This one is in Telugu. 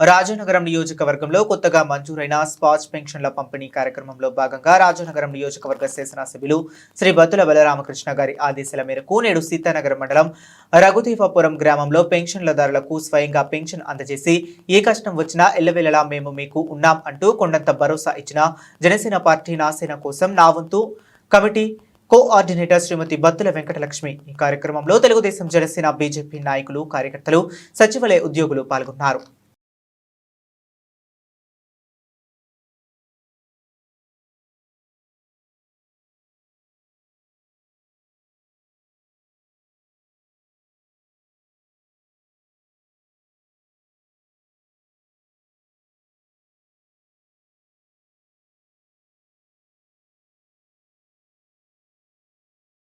రాజానగరం నియోజకవర్గంలో కొత్తగా మంజూరైన స్పాచ్ పెన్షన్ల పంపిణీ కార్యక్రమంలో భాగంగా రాజానగరం నియోజకవర్గ శాసనసభ్యులు శ్రీ బత్తుల బలరామకృష్ణ గారి ఆదేశాల మేరకు నేడు సీతానగరం మండలం రఘుదేవపురం గ్రామంలో పెన్షన్లదారులకు స్వయంగా పెన్షన్ అందజేసి ఏ కష్టం వచ్చినా ఎల్లవేళలా మేము మీకు ఉన్నాం అంటూ కొండంత భరోసా ఇచ్చిన జనసేన పార్టీ నాసేన కోసం నా వంతు కమిటీ కోఆర్డినేటర్ శ్రీమతి బత్తుల వెంకటలక్ష్మి ఈ కార్యక్రమంలో తెలుగుదేశం జనసేన బీజేపీ నాయకులు కార్యకర్తలు సచివాలయ ఉద్యోగులు పాల్గొన్నారు.